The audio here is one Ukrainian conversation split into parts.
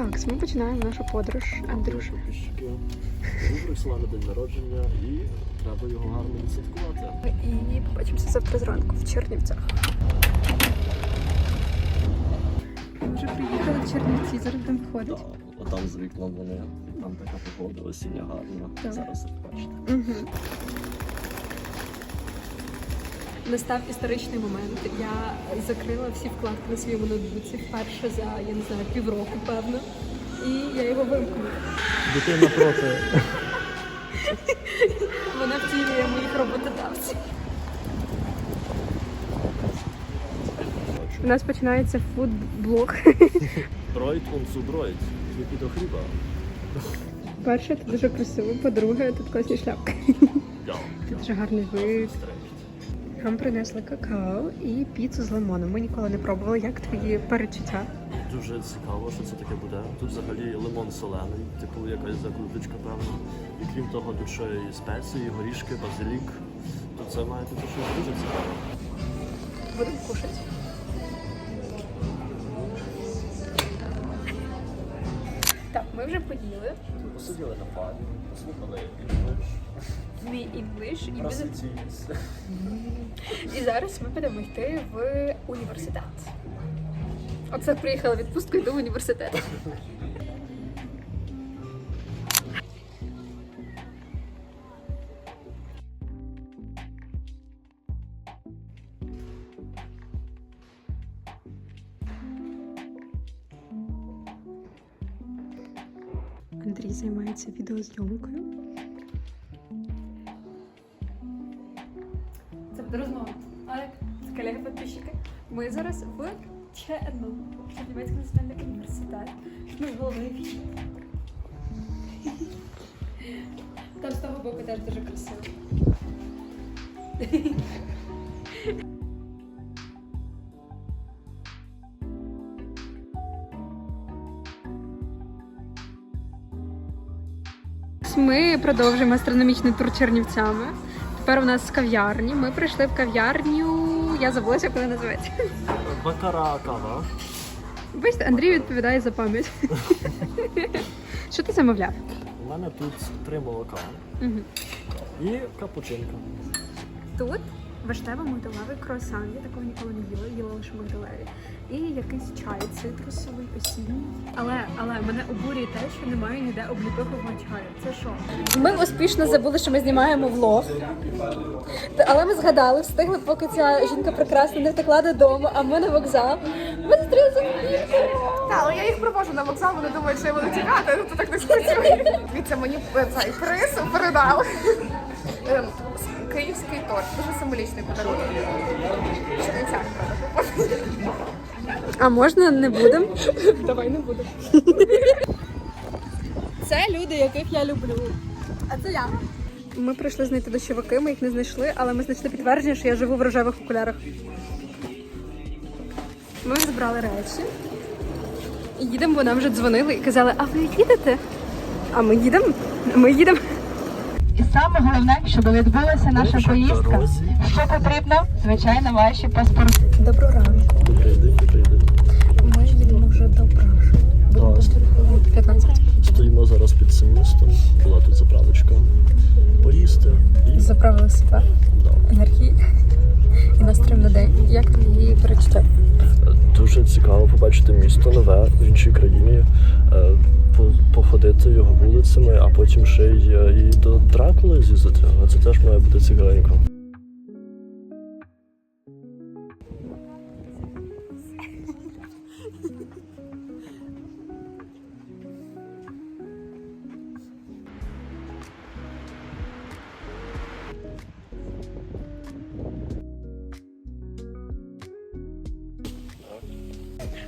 Так, ми починаємо нашу подорож. Андрюша. Прийшла на день народження і треба його гарно відсвяткувати. І побачимося завтра зранку в Чернівцях. Ми вже приїхали в Чернівці, зараз будемо входити. Так, Отам за вікном вони, там така погода осіння гарна. Зараз бачите. Угу. Настав історичний момент. Я закрила всі вкладки на своєму ноутбуці вперше за я не знаю півроку, певно. І я його вимкнула. Дитина проти. Вона втілює моїх роботодавців. У нас починається фуд-блог. Дроїд он суброїд. Тільки до хліба. Перше, це дуже красиво. По-друге, тут класні шляпки. Тут дуже гарний вид. Нам принесли какао і піцу з лимоном. Ми ніколи не пробували. Як твої перечуття? Дуже цікаво, що це таке буде. Тут взагалі лимон солений, типу якась закруточка, певно. І крім того, тут ще і спеції, горішки, базилік. То це має бути щось дуже цікаве. Будемо кушати. Ми вже поїли. Посиділи на фарі, послухали інглиш, Мій інглиш і, будемо- і зараз ми будемо йти в університет. Оце приїхала відпусткою до університету. Андрій займається відеозйомкою. Це буде розмова. Це колеги підписчики. Ми зараз в ЧНУ, Чернівецький національний університет. Ми в Львові. Там з того боку теж дуже красиво. Ми продовжуємо астрономічний тур Чернівцями. Тепер у нас з кав'ярні. Ми прийшли в кав'ярню. Я забулася, як вона називається. Бакара кава. Бачите, Андрій відповідає за пам'ять. Що ти замовляв? У мене тут три молока Угу. і капучинка. Тут виштево-мигдалевий круасан. Я такого ніколи не їла, їла лише мигдалеві. І якийсь чай цитрусовий, осінній. Але, але мене обурює те, що немає ніде облікового чаю. Це що? Ми успішно забули, що ми знімаємо влог. Але ми згадали, встигли, поки ця жінка прекрасна не втекла додому, а ми на вокзал. Ми зустрілися Так, але я їх привожу на вокзал, вони думають, що я буду тікати, ну то так не спрацює. Дивіться, мені е, цей приз передав. Київський торт, дуже символічний подарунок. А можна не будемо? Давай не буду. Це люди, яких я люблю. А це я. Ми прийшли знайти дощовики, ми їх не знайшли, але ми знайшли підтвердження, що я живу в рожевих окулярах. Ми вже збрали речі. І їдемо, бо нам вже дзвонили і казали, а ви їдете? А ми їдемо? Ми їдемо. І саме головне, щоб відбулася наша поїздка. дорозі. Що потрібно? Звичайно, ваші паспорти. Доброго ранку. Добрий день, добрий день. Ми їдемо вже до Пражу. Будемо. 4 хвилин 15. Стоїмо зараз під цим містом. Була тут заправочка. Поїсти і Заправили себе да. енергії і настрій на день. Як твої перечуття? Дуже цікаво побачити місто нове в іншій країні, е, походити його вулицями, а потім ще й е, і до Дракули з'їздити. Це теж має бути цікавенько.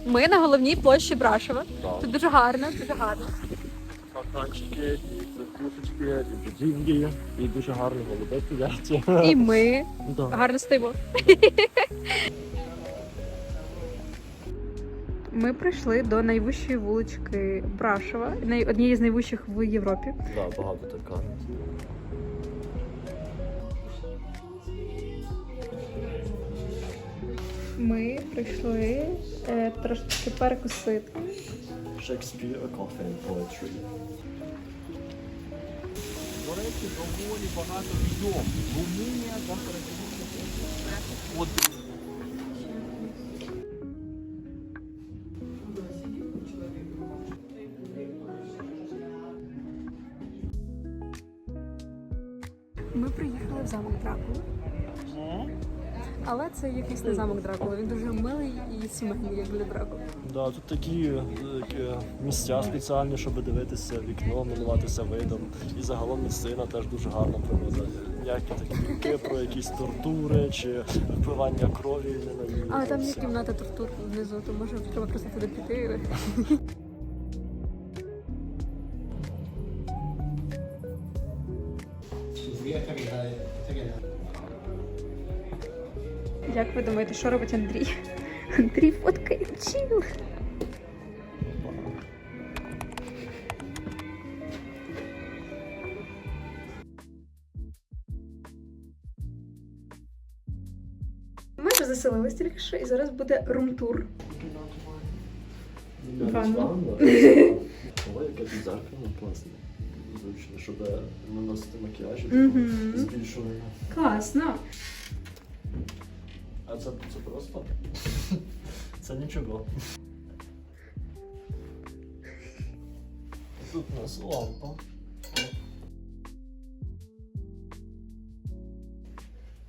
Ми на головній площі Брашова. Так. Тут дуже гарно, дуже гарно. Фонтанчики, і церквушечки, і будівлі, і дуже гарно голуби сидять. І ми Да. гарно стоїмо. Ми прийшли до найвищої вулички Брашова, однієї з найвищих в Європі. Да, багато така. Прийшли е, трошки перекусити. Shakespeare, Coffee and Poetry. До речі, доволі багато відьом. Румунія та От Ми приїхали в замок Дракули. Але це якийсь не замок Дракули. Він дуже милий і сімейний, як для Дракули. Да, тут такі е, такі місця спеціальні, щоб дивитися вікно, милуватися видом. І загалом місцина теж дуже гарна природа. Ніякі такі думки про якісь тортури чи впивання крові не Але там є кімната тортур внизу, то може треба просто туди піти. Як ви думаєте, що робить Андрій? Андрій фоткає чіл. Ми вже заселились тільки що, і зараз буде рум-тур. Ванна. Ой, яке тут зеркало класне. Зручно, щоб наносити макіяж збільшування. Класно. А це, це просто? Це нічого. Тут у нас лампа.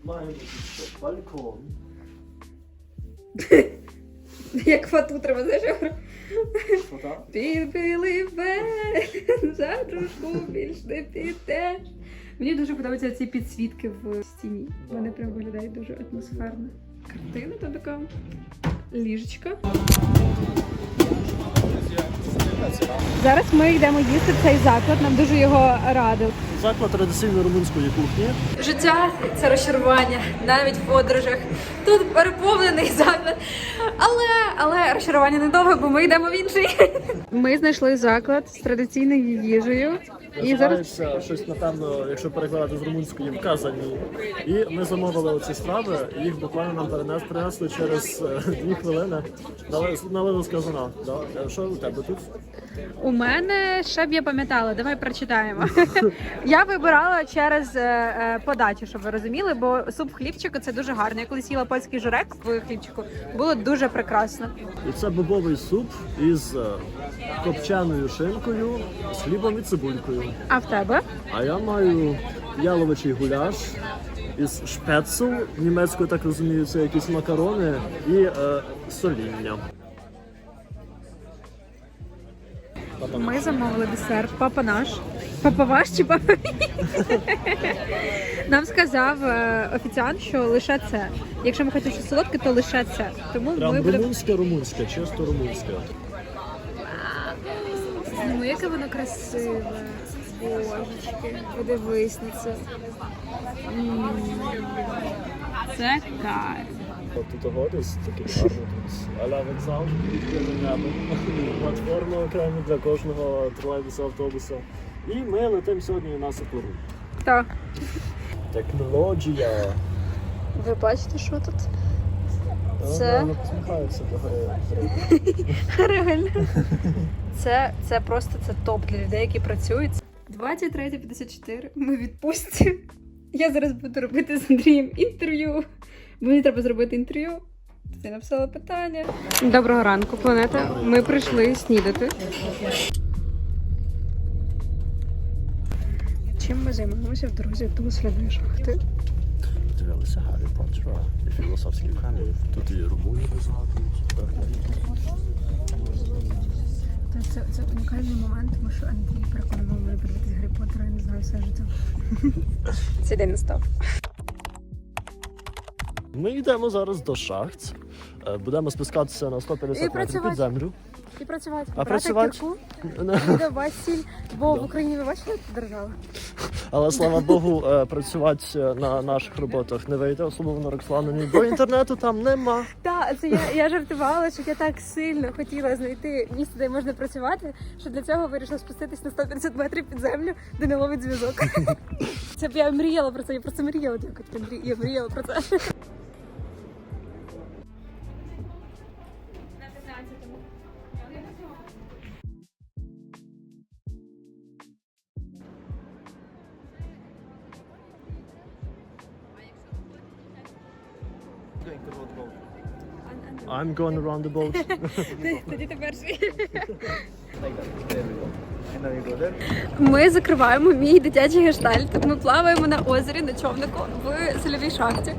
Маємо тут ще балкон. Як фату треба знаєш? Фото. Підбили бен, за дружку більш не підеш. Мені дуже подобаються ці підсвітки в стіні. Вони прям виглядають дуже атмосферно. Картина то така ліжечка. Зараз ми йдемо їсти в цей заклад. Нам дуже його радив. Заклад традиційної румунської кухні. Життя це розчарування, навіть в подорожах. Тут переповнений заклад. Але, але розчарування недовго, бо ми йдемо в інший. Ми знайшли заклад з традиційною їжею. І зараз щось, напевно, якщо перекладати з румунської вказані. І ми замовили оці страви, їх буквально нам перенес, принесли через е, дві хвилини. Дали налили сказано. Да? Е, Що у тебе тут? у мене ще б я пам'ятала, давай прочитаємо. Я вибирала через е, подачу, щоб ви розуміли, бо суп в хлібчику це дуже гарно. Я колись їла польський журек в хлібчику, було дуже прекрасно. І це бобовий суп із копченою шинкою, з хлібом і цибулькою. А в тебе? А я маю яловичий гуляш із шпецу, німецькою так розумію, це якісь макарони і е, соління. Ми замовили десерт папа наш. Папа ваш чи папа мій? Нам сказав е, офіціант, що лише це. Якщо ми хочемо щось солодке, то лише це. Тому ми Прям будемо. румунське, румунське, чисто румунське. Ну, яке воно красиве. Божечки, подивись на це. М. Це кайф. Тут годись, такий гарний тут. Аля вокзал, небо. Платформа окремо для кожного тролейбуса, автобуса. І ми летимо сьогодні на Сапуру. Так. Технологія. Ви бачите, що тут? Це... Це- Вона посміхається до гори. Реально. Це, це просто це топ для людей, які працюють. 23.54. Ми відпустці. Я зараз буду робити з Андрієм інтерв'ю. Мені треба зробити інтерв'ю. Ти написала питання. Доброго ранку, планета. Ми прийшли снідати. Чим ми займаємося в дорозі до слідної шахти? Дивилися Гаррі Поттера і філософський камінь. Тут і румунів згадують. Це, це унікальний момент, тому що Андрій переконував мене життя. Цей день настав. Ми йдемо зараз до шахт. Е, Будемо спускатися на 150 метрів працювати. під землю. І працювати. А Брати працювати? кірку, видавати сіль, бо в Україні ви бачили держава? Але слава Богу, е, працювати на наших роботах не вийде, особливо Роксланині, бо інтернету там нема. Так, це я, я жартувала, що я так сильно хотіла знайти місце, де можна працювати, що для цього вирішила спуститись на 150 метрів під землю, де не ловить зв'язок. Це б я мріяла про це, я просто мріяла, дякую, Андрій, я мріяла про це. I'm going around the boat. Тоді ти перший. Ми закриваємо мій дитячий гештальт. Ми плаваємо на озері на човнику в сольовій шахті.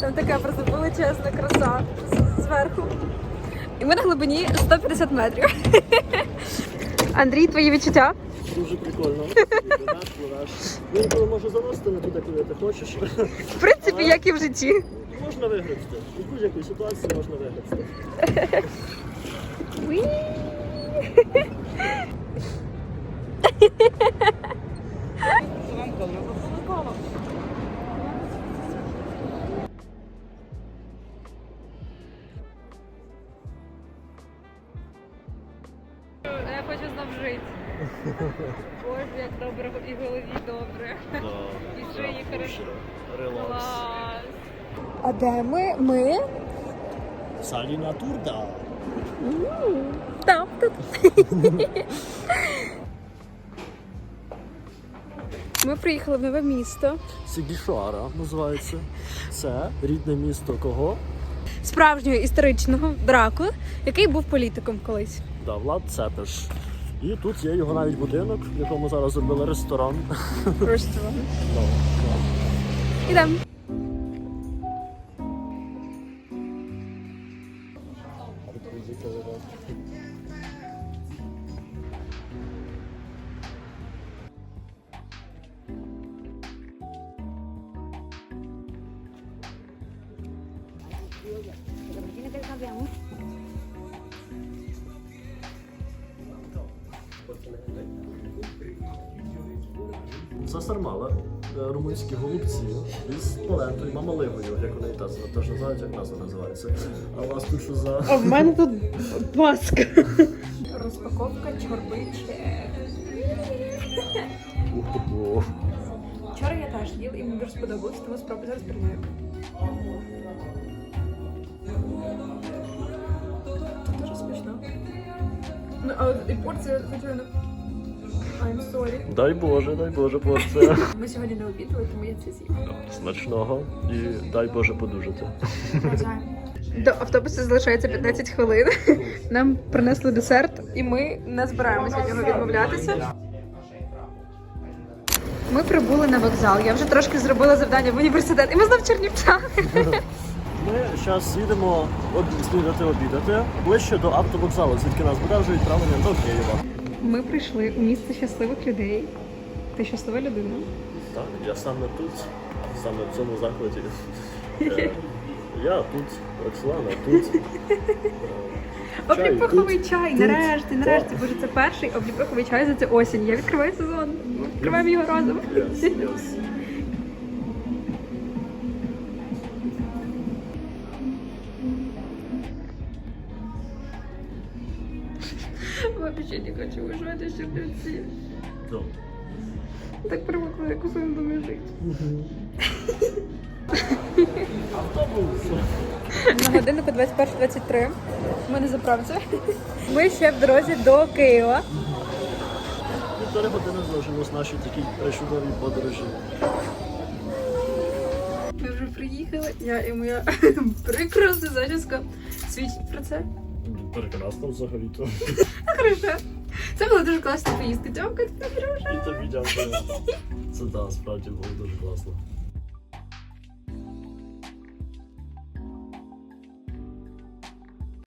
Там така просто величезна краса зверху. І ми на глибині 150 метрів. Андрій, твої відчуття? Дуже прикольно. Він може заносити не туди, куди ти хочеш. В принципі, як і в житті. Можна виграти. У будь-якій ситуації можна виграти. Я хочу знов жити. Боже, як добре і голові добре. І шиї хорошо. Релакс. А де ми? Ми? Саліна Турда. Там тут. Ми приїхали в нове місто. Сігішара називається. Це рідне місто кого? Справжнього історичного Дракули, який був політиком колись. Да, Влад Цепеш. І тут є його навіть будинок, в якому зараз зробили ресторан. Ну, Ідемо. Це сармала, е, румунські голубці із полентою, мамалигою, як вони та теж називають, як назва називається. А у вас тут що за. А в мене тут паска. Розпаковка чорбиче. Ух ти. Вчора я теж їла і мені дуже сподобалось, тому спробую зараз приймаю. Дуже смачно. Ну, а і порція, звичайно. I'm sorry. Дай Боже, дай Боже, порція. Ми сьогодні не обідали, тому я це з'їм. Смачного і дай Боже подужати. До автобусу залишається 15 хвилин. Нам принесли десерт, і ми не збираємося від нього відмовлятися. Ми прибули на вокзал. Я вже трошки зробила завдання в університет, і ми знов в Чернівцях. Ми зараз їдемо об- снідати обідати ближче до автовокзалу, звідки нас буде вже відправлення до Києва. Ми прийшли у місце щасливих людей. Ти щаслива людина? Так, я саме тут, саме в цьому закладі. Е, Я тут, Оксана, тут. Е, чай Обліпиховий тут. чай, Тут. нарешті, нарешті. Боже, це перший обліпиховий чай за цю осінь. Я відкриваю сезон. Відкриваємо його разом. Yes, yes. Не хочу виживати в Чернівці. Ну, Так привикла, як у своєму домі жити. Автобус. На годиннику 21.23. Ми на заправці. Ми ще в дорозі до Києва. Півтори години залишилось нашій такій е, чудовій подорожі. Ми вже приїхали. Я і моя прекрасна зачіска свідчить про це. Прекрасно взагалі-то. Хорошо. Це була дуже класна поїздка. Дякую, дуже. І тобі дякую. Це так, справді було дуже класно.